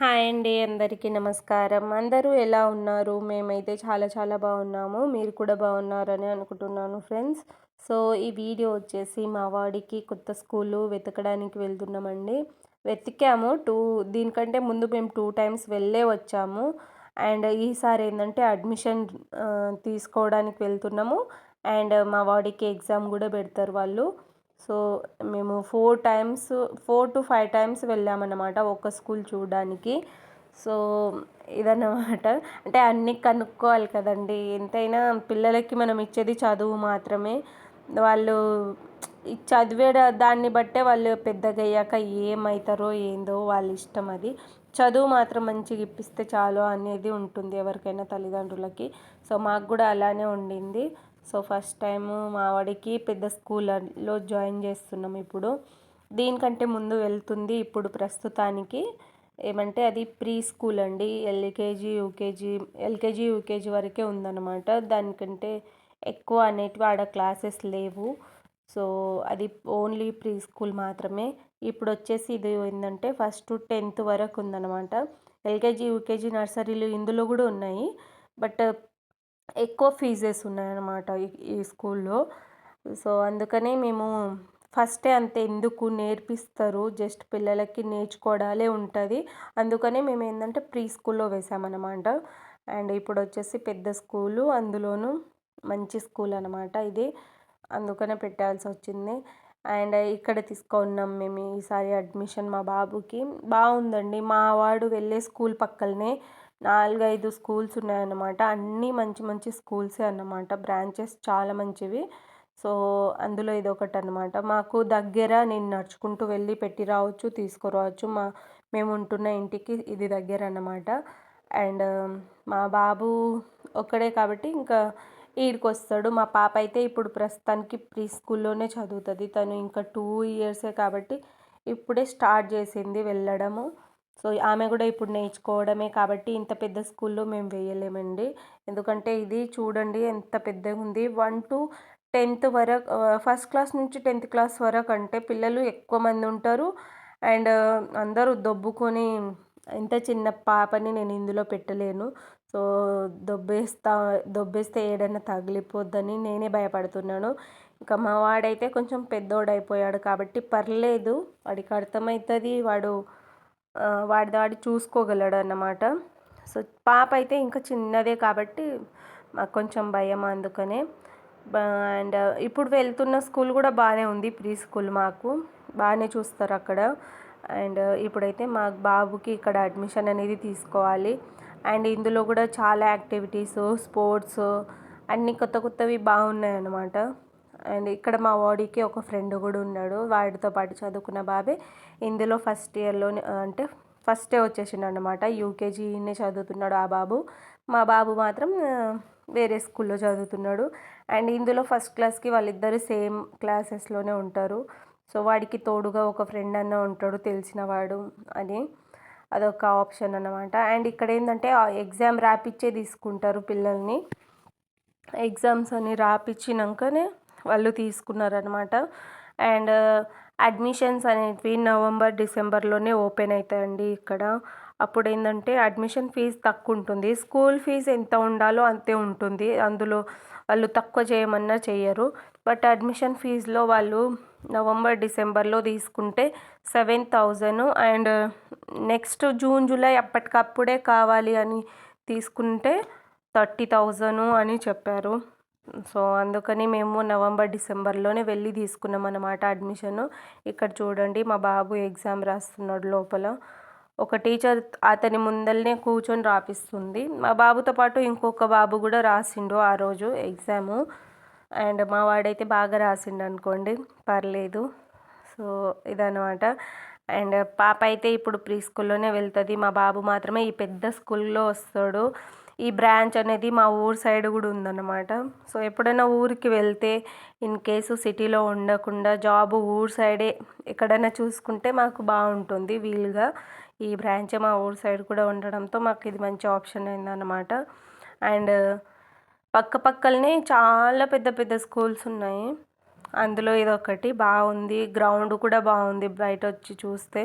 Hi అండి అందరికీ నమస్కారం. అందరూ ఎలా ఉన్నారు? మేమైతే చాలా చాలా బాగున్నాము. మీరు కూడా బాగున్నారని అనుకుంటున్నాను ఫ్రెండ్స్. సో ఈ వీడియో వచ్చేసి మా వాడికి కొత్త స్కూలు వెతకడానికి వెళ్తున్నామండి. వెతికాము టూ దీనికంటే ముందు మేము టూ టైమ్స్ వెళ్ళే వచ్చాము. అండ్ ఈసారి ఏంటంటే అడ్మిషన్ తీసుకోవడానికి వెళ్తున్నాము. అండ్ మా వాడికి ఎగ్జామ్ కూడా పెడతారు వాళ్ళు. సో మేము four times four to five times వెళ్ళామన్నమాట ఒక స్కూల్ చూడడానికి. సో ఇదన్నమాట. అంటే అన్నీ కనుక్కోవాలి కదండి. ఎంతైనా పిల్లలకి మనం ఇచ్చేది చదువు మాత్రమే. వాళ్ళు చదివే దాన్ని బట్టే వాళ్ళు పెద్దగా అయ్యాక ఏమవుతారో ఏందో వాళ్ళ ఇష్టం అది. చదువు మాత్రం మంచిగా ఇప్పిస్తే చాలు అనేది ఉంటుంది ఎవరికైనా తల్లిదండ్రులకి. సో మాకు కూడా అలానే ఉండింది. సో ఫస్ట్ టైము మావాడికి పెద్ద స్కూల్లో జాయిన్ చేస్తున్నాం ఇప్పుడు. దీనికంటే ముందు వెళ్తుంది ఇప్పుడు ప్రస్తుతానికి. ఏమంటే అది ప్రీ స్కూల్ అండి. ఎల్కేజీ యూకేజీ ఎల్కేజీ యూకేజీ వరకే ఉందన్నమాట. దానికంటే ఎక్కువ అనేటివి ఆడ క్లాసెస్ లేవు. సో అది ఓన్లీ ప్రీ స్కూల్ మాత్రమే. ఇప్పుడు వచ్చేసి ఇది ఏంటంటే ఫస్ట్ టెన్త్ వరకు ఉందన్నమాట. ఎల్కేజీ యూకేజీ నర్సరీలు ఇందులో కూడా ఉన్నాయి. బట్ ఎక్కువ ఫీజెస్ ఉన్నాయన్నమాట ఈ స్కూల్లో. సో అందుకనే మేము ఫస్టే అంత ఎందుకు నేర్పిస్తారు జస్ట్ పిల్లలకి నేర్చుకోవడాలే ఉంటుంది. అందుకనే మేము ఏంటంటే ప్రీ స్కూల్లో వేసామన్నమాట. అండ్ ఇప్పుడు వచ్చేసి పెద్ద స్కూలు అందులోనూ మంచి స్కూల్ అనమాట ఇది. అందుకనే పెట్టాల్సి వచ్చింది. అండ్ ఇక్కడ తీసుకున్నాం మేము ఈసారి అడ్మిషన్ మా బాబుకి. బాగుందండి. మా వాడు వెళ్ళే స్కూల్ పక్కనే నాలుగైదు స్కూల్స్ ఉన్నాయన్నమాట. అన్నీ మంచి మంచి స్కూల్సే అన్నమాట. బ్రాంచెస్ చాలా మంచివి. సో అందులో ఇది ఒకటి అనమాట మాకు దగ్గర నేను నడుచుకుంటూ వెళ్ళి పెట్టి రావచ్చు తీసుకురావచ్చు. మా మేము ఉంటున్న ఇంటికి ఇది దగ్గర అన్నమాట అండ్ మా బాబు ఒక్కడే కాబట్టి ఇంకా ఈడికి వస్తాడు మా పాప అయితే ఇప్పుడు ప్రస్తుతానికి ప్రీ స్కూల్లోనే చదువుతుంది. తను ఇంకా టూ ఇయర్సే కాబట్టి ఇప్పుడే స్టార్ట్ చేసింది వెళ్ళడము. సో ఆమె కూడా ఇప్పుడు నేర్చుకోవడమే కాబట్టి ఇంత పెద్ద స్కూల్లో మేము వేయలేమండి. ఎందుకంటే ఇది చూడండి ఎంత పెద్దగా ఉంది. వన్ టు టెన్త్ వరకు ఫస్ట్ క్లాస్ నుంచి టెన్త్ క్లాస్ వరకు అంటే పిల్లలు ఎక్కువ మంది ఉంటారు. అండ్ అందరూ దొబ్బుకొని ఇంత చిన్న పాపని నేను ఇందులో పెట్టలేను. సో దొబ్బేస్తా దొబ్బేస్తే ఏడైనా తగిలిపోద్దని నేనే భయపడుతున్నాను. ఇంకా మా వాడైతే కొంచెం పెద్దోడైపోయాడు కాబట్టి పర్లేదు వాడికి అర్థమవుతుంది వాడు వాడి వాడి చూసుకోగలడు అన్నమాట సో పాప అయితే ఇంకా చిన్నదే కాబట్టి మాకు కొంచెం భయం అందుకనే. అండ్ ఇప్పుడు వెళ్తున్న స్కూల్ కూడా బాగానే ఉంది ప్రీ స్కూల్ మాకు. బాగానే చూస్తారు అక్కడ. అండ్ ఇప్పుడైతే మా బాబుకి ఇక్కడ అడ్మిషన్ అనేది తీసుకోవాలి. అండ్ ఇందులో కూడా చాలా యాక్టివిటీస్ స్పోర్ట్స్ అన్నీ కొత్త కొత్తవి బాగున్నాయి అన్నమాట అండ్ ఇక్కడ మా వాడికి ఒక ఫ్రెండ్ కూడా ఉన్నాడు. వాడితో పాటు చదువుకున్న బాబే ఇందులో ఫస్ట్ ఇయర్లోనే అంటే ఫస్టే వచ్చేసిండు అనమాట యూకేజీనే చదువుతున్నాడు ఆ బాబు. మా బాబు మాత్రం వేరే స్కూల్లో చదువుతున్నాడు. అండ్ ఇందులో ఫస్ట్ క్లాస్కి వాళ్ళిద్దరు సేమ్ క్లాసెస్లోనే ఉంటారు. సో వాడికి తోడుగా ఒక ఫ్రెండ్ అన్న ఉంటాడు తెలిసినవాడు అని అదొక ఆప్షన్ అనమాట అండ్ ఇక్కడ ఏంటంటే ఎగ్జామ్ రాపిచ్చే తీసుకుంటారు పిల్లల్ని. ఎగ్జామ్స్ అని రాపిచ్చినాకనే వాళ్ళు తీసుకున్నారనమాట అండ్ అడ్మిషన్స్ అనేవి నవంబర్ డిసెంబర్లోనే ఓపెన్ అవుతాయండి ఇక్కడ. అప్పుడు ఏంటంటే అడ్మిషన్ ఫీజు తక్కువ ఉంటుంది స్కూల్ ఫీజు ఎంత ఉండాలో అంతే ఉంటుంది. అందులో వాళ్ళు తక్కువ చేయమన్నా చేయరు బట్ అడ్మిషన్ ఫీజులో వాళ్ళు నవంబర్ డిసెంబర్లో తీసుకుంటే seven thousand. And next June July అప్పటికప్పుడే కావాలి అని తీసుకుంటే థర్టీ థౌజండ్ అని చెప్పారు. సో అందుకని మేము నవంబర్ డిసెంబర్లోనే వెళ్ళి తీసుకున్నాం అన్నమాట అడ్మిషను. ఇక్కడ చూడండి మా బాబు ఎగ్జామ్ రాస్తున్నాడు లోపల. ఒక టీచర్ అతని ముందల్నే కూర్చొని రాపిస్తుంది. మా బాబుతో పాటు ఇంకొక బాబు కూడా రాసిండు ఆ రోజు ఎగ్జాము. అండ్ మా వాడైతే బాగా రాసిండు అనుకోండి పర్లేదు. సో ఇదనమాట అండ్ పాప అయితే ఇప్పుడు ప్రీ స్కూల్లోనే వెళ్తుంది. మా బాబు మాత్రమే ఈ పెద్ద స్కూల్లో వస్తాడు. ఈ బ్రాంచ్ అనేది మా ఊరు సైడ్ కూడా ఉందన్నమాట. సో ఎప్పుడైనా ఊరికి వెళ్తే ఇన్ కేసు సిటీలో ఉండకుండా జాబ్ ఊరు సైడే ఎక్కడైనా చూసుకుంటే మాకు బాగుంటుంది వీలుగా. ఈ బ్రాంచ్ మా ఊరు సైడ్ కూడా ఉండడంతో మాకు ఇది మంచి ఆప్షన్ అయిందన్నమాట. అండ్ పక్క పక్కలనే చాలా పెద్ద పెద్ద స్కూల్స్ ఉన్నాయి. అందులో ఇదొకటి ఒకటి బాగుంది గ్రౌండ్ కూడా బాగుంది బయట వచ్చి చూస్తే.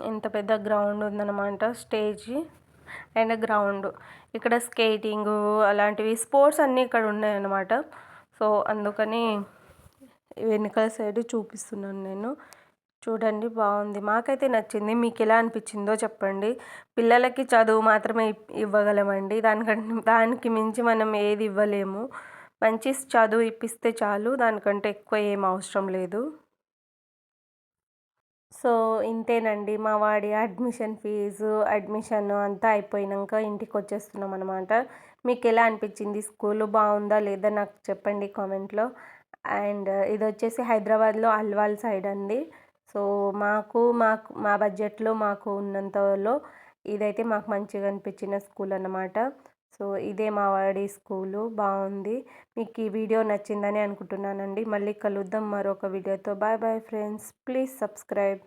ఎంత పెద్ద గ్రౌండ్ ఉందన్నమాట స్టేజ్ అండ్ గ్రౌండ్. ఇక్కడ స్కేటింగ్ అలాంటివి స్పోర్ట్స్ అన్నీ ఇక్కడ ఉన్నాయన్నమాట. సో అందుకని వెనుకల సైడ్ చూపిస్తున్నాను నేను. చూడండి బాగుంది. మాకైతే నచ్చింది. మీకు ఎలా అనిపించిందో చెప్పండి. పిల్లలకి చదువు మాత్రమే ఇవ్వగలమండి. దానికంటే దానికి మించి మనం ఏది ఇవ్వలేము. మంచి చదువు ఇప్పిస్తే చాలు. దానికంటే ఎక్కువ ఏం అవసరం లేదు. సో ఇంతేనండి. మా వాడి అడ్మిషన్ ఫీజు అడ్మిషన్ అంతా అయిపోయినాక ఇంటికి వచ్చేస్తున్నాం అనమాట మీకు ఎలా అనిపించింది? స్కూల్ బాగుందా లేదా నాకు చెప్పండి కామెంట్లో. అండ్ ఇది వచ్చేసి హైదరాబాద్లో అల్వాల్ సైడ్ అండి సో మాకు మాకు మా బడ్జెట్లో మాకు ఉన్నంతలో ఇదైతే మాకు మంచిగా అనిపించిన స్కూల్ అన్నమాట సో ఇదే మా వాడి స్కూలు. బాగుంది మీకు ఈ వీడియో నచ్చిందని అనుకుంటున్నానండి. మళ్ళీ కలుద్దాం మరొక వీడియోతో. Bye bye friends. Please subscribe.